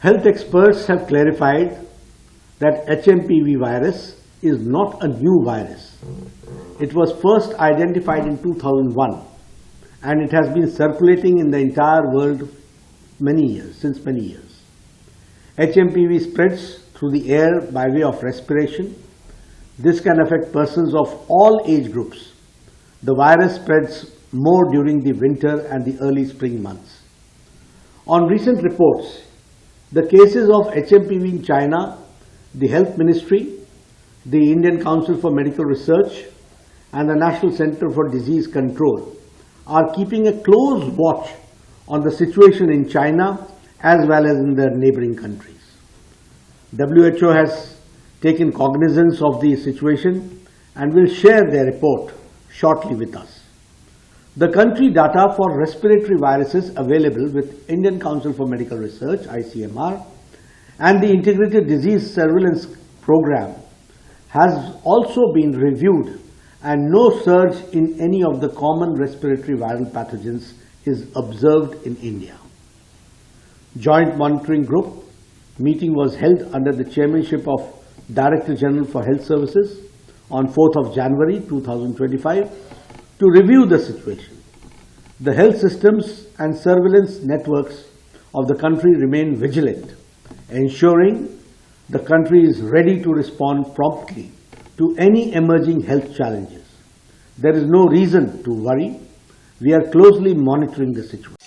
Health experts have clarified that HMPV virus is not a new virus. It was first identified in 2001 and it has been circulating in the entire world many years, since many years. HMPV spreads through the air by way of respiration. This can affect persons of all age groups. The virus spreads more during the winter and the early spring months. On recent reports, the cases of HMPV in China, the Health Ministry, the Indian Council for Medical Research, and the National Center for Disease Control are keeping a close watch on the situation in China as well as in their neighboring countries. WHO has taken cognizance of the situation and will share their report shortly with us. The country data for respiratory viruses available with Indian Council for Medical Research ICMR and the Integrated Disease Surveillance Program has also been reviewed and no surge in any of the common respiratory viral pathogens is observed in India. Joint Monitoring Group meeting was held under the chairmanship of Director General for Health Services on 4th of January 2025 to review the situation. The health systems and surveillance networks of the country remain vigilant, ensuring the country is ready to respond promptly to any emerging health challenges. There is no reason to worry. We are closely monitoring the situation.